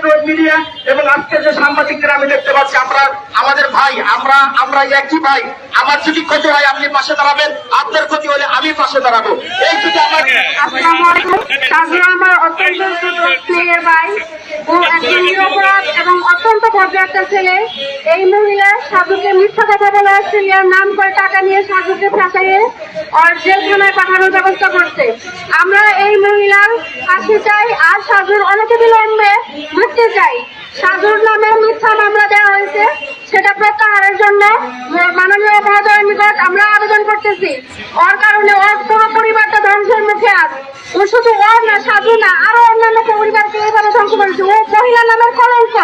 Electronic media এবং আজকে যে সাংবাদিকদের আমি দেখতে পাচ্ছি আমরা আমাদের ভাই আমরা আমরা একই ভাই। আমার যদি ক্ষতি হয় আপনি পাশে দাঁড়াবেন। আপনার ক্ষতি হলে আমি পাশে দাঁড়াবো। এই যদি আমার আসসালামু আলাইকুম সাজু আমার অত্যন্ত ছোট স্নেহের ভাই ও একজন নিরপরাধ এবং অত্যন্ত ভদ্র একটা ছেলে। এই মহিলা সাধুকে মিথ্যা কথা বলে অস্ট্রেলিয়ার নাম করে টাকা নিয়ে সাধুকে ফাঁসাইয়ে আর জেলখানায় পাঠানোর ব্যবস্থা করছে। আমরা এই মহিলার ফাঁসি চাই আর সাধুর অনেক বিলম্বে মুক্তি চাই। সাধুর নামে মিথ্যা মামলা দেওয়া হয়েছে। সেটা প্রত্যাহারের জন্য মাননীয় মহোদয়ের নিকট আমরা আবেদন করতেছি। ওর কারণে ওর পুরো পরিবারটা ধ্বংসের মুখে আছে। ও শুধু ওর না, সাধু না, আরও অন্যান্য পরিবারকে এইভাবে ধ্বংস করেছে। ও মহিলা নামের কলঙ্ক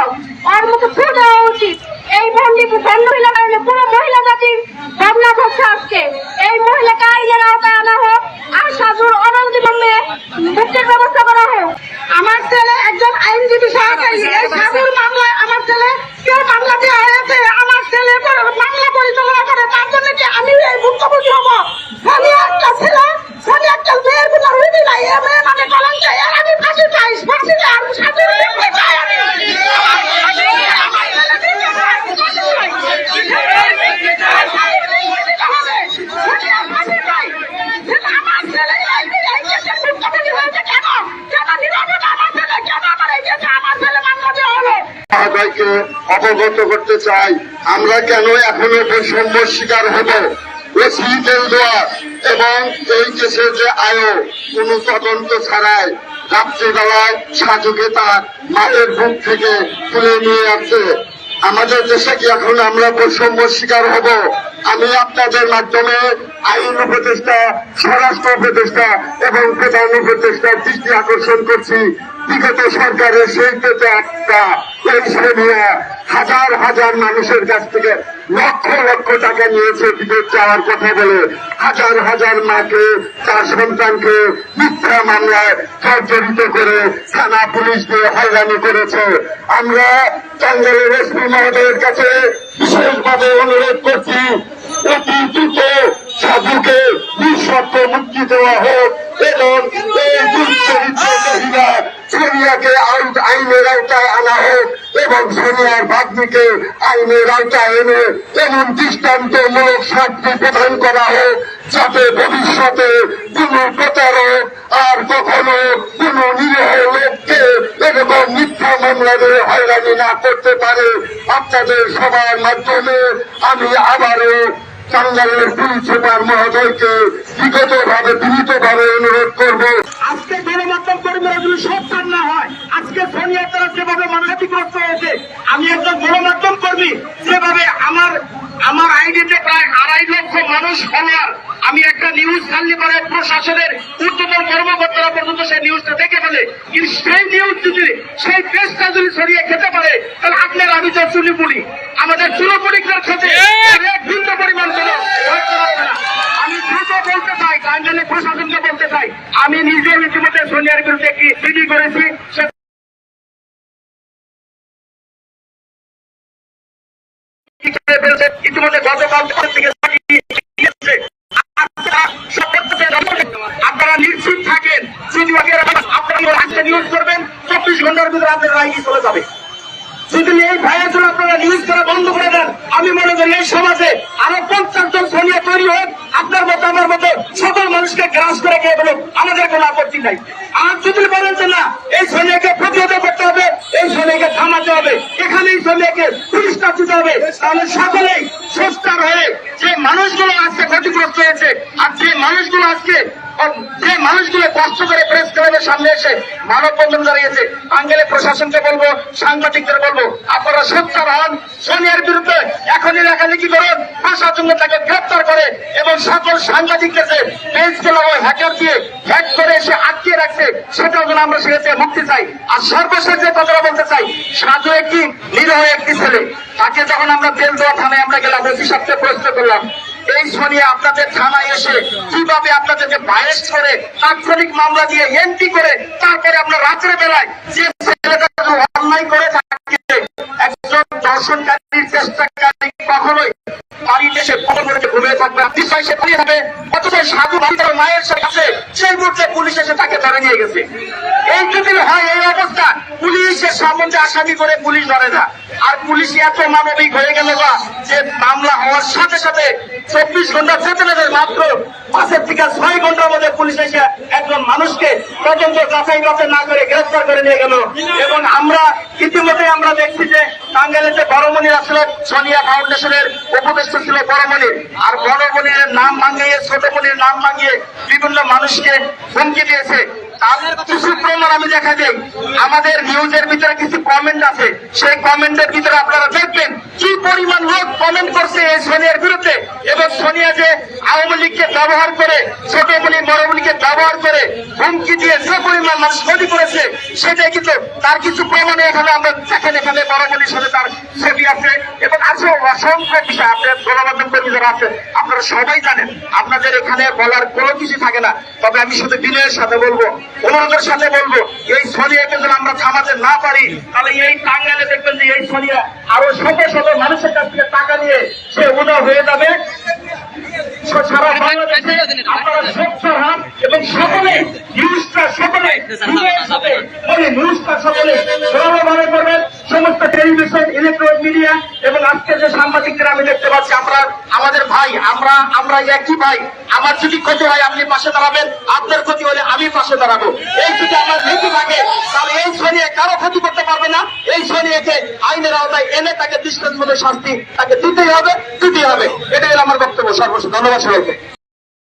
ওর মুখে ফু দেওয়া উচিত। এই ভণ্ডি ভণ্ড মহিলা কারণে পুরো মহিলা জাতির ভাবনা হচ্ছে আজকে। এই মহিলাকে আইনের আওতায় আনা হোক, আর সাধুর অনন্তিমে মুক্তির ব্যবস্থা করা হোক। আমার ছেলে একজন আইনজীবী সহকারী, এই সাধুর মামলায় আমার ছেলে কে মামলা দেওয়া হয়েছে আমার ছেলে পর- মামলা পরিচালনা করে তার জন্য কি আমি এই ভুক্তভোগী হব আমি একটা ছেলে আমি একটা মেয়ের কোনো রুগী নাই এ মেয়ে মানে কলঙ্ক এর আমি ফাঁসি চাই ফাঁসি চাই আমি সাধুর মুক্তি চাই আমি আমার ছেলে দিতে চাই, ফাঁসি চাই। ফাঁসি চাই। আমার ছেলে এই এই দেশের ভুক্তভোগী হয়েছে কেন? কেন নিরাপদ আমার ছেলে? কেন আমার এই দেশে আমার ছেলে মামলা দেওয়া হলো? মহোদয়কে অবগত করতে চাই, আমরা কেন এখনও বৈষম্য শিকার হব? এবং এই দেশের যে আয়ো, কোন তদন্ত ছাড়াই রাত্রিবেলায় সাজুকে তার মায়ের বুক থেকে তুলে নিয়ে আসছে। আমাদের দেশে কি এখন আমরা বৈষম্য শিকার হব? আমি আপনাদের মাধ্যমে আইন উপদেষ্টা, স্বরাষ্ট্র উপদেষ্টা এবং প্রধান উপদেষ্টার দৃষ্টি আকর্ষণ করছি। বিগত সরকারের সেই পেতে একটা শ্রেণীরা হাজার হাজার মানুষের কাছ থেকে লক্ষ লক্ষ টাকা নিয়েছে বিদেশ যাওয়ার কথা বলে, হাজার হাজার মাকে তার সন্তানকে মিথ্যা মামলায় জর্জরিত করে থানা পুলিশ দিয়ে হয়রানি করেছে। আমরা টাঙ্গাইলের এসপি মহোদয়ের কাছে বিশেষভাবে অনুরোধ করছি, অতি দ্রুত সাধুকে নিঃশর্ত মুক্তি দেওয়া হোক এবং এই দুশ্চরিত্র মহিলা সোনিয়াকে আইন- আইনের আওতায় আনা হোক এবং সোনিয়ার ভাগ্নিকে আইনের আওতায় এনে এমন দৃষ্টান্তমূলক শাস্তি প্রদান করা হোক, যাতে ভবিষ্যতে কোন প্রতারক আর কখনো কোন নিরীহ লোককে এরকম মিথ্যা মামলা দিয়ে হয়রানি না করতে পারে। আপনাদের সবার মাধ্যমে আমি আবারও সুপার মহোদয়কে বিগত ভাবে বিনীত ভাবে অনুরোধ করব। আজকে গণমাধ্যম কর্মীরা যদি সচ্ছার না হয়, আজকে সোনিয়া তারা যেভাবে মানসিকগ্রস্ত হয়েছে, আমি একজন গণমাধ্যম কর্মী, যেভাবে আমার আমার আইডিতে প্রায় আড়াই লক্ষ মানুষ ফলোয়ার, আমি একটা নিউজ ছাড়লে পরে প্রশাসনের ঊর্ধ্বতন কর্মকর্তারা পর্যন্ত সেই নিউজটা দেখে ফেলে। কিন্তু সেই নিউজ যদি, সেই পেজটা যদি সরিয়ে খেতে পারে, তাহলে আপনার আমি তো চুলিপুলি আমাদের চুলোপুলিকদের ক্ষেত্রে এক ভিন্ন পরিমাণ কোনো ভয় করা হবে না। আমি দ্রুত বলতে চাই টাঙ্গাইলের প্রশাসনকে বলতে চাই আমি নিজে ইতিমধ্যে বিরুদ্ধে একটি সিডি করেছি আপনারা নিশ্চিত থাকেন আপনারা নিউজ করবেন, চব্বিশ ঘণ্টার ভিতরে আপনার রায় চলে যাবে? যদি এই জন্য আপনারা নিউজ করা বন্ধ করে দেন, আমি মনে করি এই সমাজে আরও পঞ্চাশ জন সোনিয়া তৈরি হোক, আপনার মতো, আমার মতো সকল মানুষকে গ্রাস করে খেয়ে বলুন আমাদের কোনো আপত্তি নাই। আর যদি বলেন যে না, এই সোনিয়াকে প্রতিহত করতে হবে, এই সোনিয়াকে থামাতে হবে এখানে এই সোনিয়াকে পুলিশটা দিতে হবে, তাহলে সকলেই সোচ্চার হয়ে যে মানুষগুলো আজকে ক্ষতিগ্রস্ত হয়েছে, আর যে মানুষগুলো আজকে যে মানুষগুলো কষ্ট করে প্রেস ক্লাবের সামনে এসে মানববন্ধন দাঁড়িয়েছে আঙ্গেলে প্রশাসনকে বলব, সাংবাদিকদের বলব, আপনারা সোচ্চার হন, সোনিয়ার বিরুদ্ধে এখনই লেখালেখি করুন প্রশাসন তাকে গ্রেপ্তার করে এবং সকল সাংবাদিকদের যে পেজগুলো হ্যাকার দিয়ে হ্যাক করে এসে আটকে রাখছে, সেটাও যেন আমরা সেখানে মুক্তি চাই। আর সর্বশেষ যে কথাটা বলতে চাই, সাধু একটি, নিরহ একটি ছেলে, তাকে যখন আমরা তেল দেওয়া থানায় আমরা গেলাম সাথে প্রশ্ন করলাম এই আপনাদের থানায় এসে কীভাবে আপনাদেরকে বায়েস করে তাৎক্ষণিক মামলা দিয়ে এন্ট্রি করে তারপরে আপনার রাত্রে বেলায় যে ছেলেটা অন্যায় করে থাকে, একজন দর্শনকারীর চেষ্টাকারী আর পুলিশ এত মানবিক হয়ে গেল যে মামলা হওয়ার সাথে সাথে চব্বিশ ঘণ্টা না মাত্র পাঁচের থেকে ছয় ঘণ্টার মধ্যে পুলিশ এসে একজন মানুষকে তদন্ত যাচাই বাছাই না করে গ্রেফতার করে নিয়ে গেল। এবং আমরা ইতিমধ্যে আমরা দেখছি যে টাঙ্গাইলে যে বড়মণি আসলে সোনিয়া ফাউন্ডেশনের উপদেষ্টা ছিল বড়মণি। আর বড়মণির নাম ভাঙিয়ে, ছোটমণির নাম ভাঙিয়ে বিভিন্ন মানুষকে হুমকি দিয়েছে। আমি দেখা যাই আমাদের নিউজের ভিতরে কিছু কমেন্ট আছে। সেই কমেন্টের ভিতরে আপনারা দেখবেন কি পরিমাণ লোক কমেন্ট করছে এই সোনিয়ার বিরুদ্ধে। এবং সোনিয়া যে আওয়ামী লীগকে ব্যবহার করে ছোটমণি বড়মণিকে ব্যবহার করে হুমকি দিয়ে যে পরিমাণ মানুষ ক্ষতি করেছে, সেটাই কিন্তু তার কিছু প্রমাণে এখানে আমরা দেখেন, এখানে বড়মণির সাথে তার ছবি আছে। এবং আছে অসংখ্য বিষয় আপনার গণমাধ্যম কর্মী যারা আছে, আপনারা সবাই জানেন। আপনাদের এখানে বলার কোনো কিছু থাকে না। তবে আমি শুধু বিনয়ের সাথে বলব, অনুরোধের সাথে বলব, এই সোনিয়াকে যদি আমরা থামাতে না পারি, তাহলে এই টাঙ্গাইলে দেখবেন যে এই সোনিয়া আরও শত শত মানুষের কাছ থেকে টাকা নিয়ে সে উদয় হয়ে যাবে। আপনারা স্বচ্ছ হাত এবং সকলে নিউজটা সকলে বিনয়ের নিউজটা সকলে সরলভাবে করবেন। সমস্ত টেলিভিশন, ইলেকট্রনিক মিডিয়া এবং আজকে যে সাংবাদিকদের আমি দেখতে পাচ্ছি, আমরা, আমাদের ভাই, আমরা আমরা একই ভাই। আমার যদি ক্ষতি হয়, আপনি পাশে দাঁড়াবেন। আপনার ক্ষতি হলে আমি পাশে দাঁড়াবো। এই যদি আমার নীতি থাকে, তাহলে এই সোনিয়া কারও ক্ষতি করতে পারবে না। এই সোনিয়াকে আইনের আওতায় এনে তাকে দৃষ্টান্ত মতো শাস্তি তাকে দিতেই হবে দিতেই হবে। এটাই আমার বক্তব্য। সর্বশেষ ধন্যবাদ সবাইকে।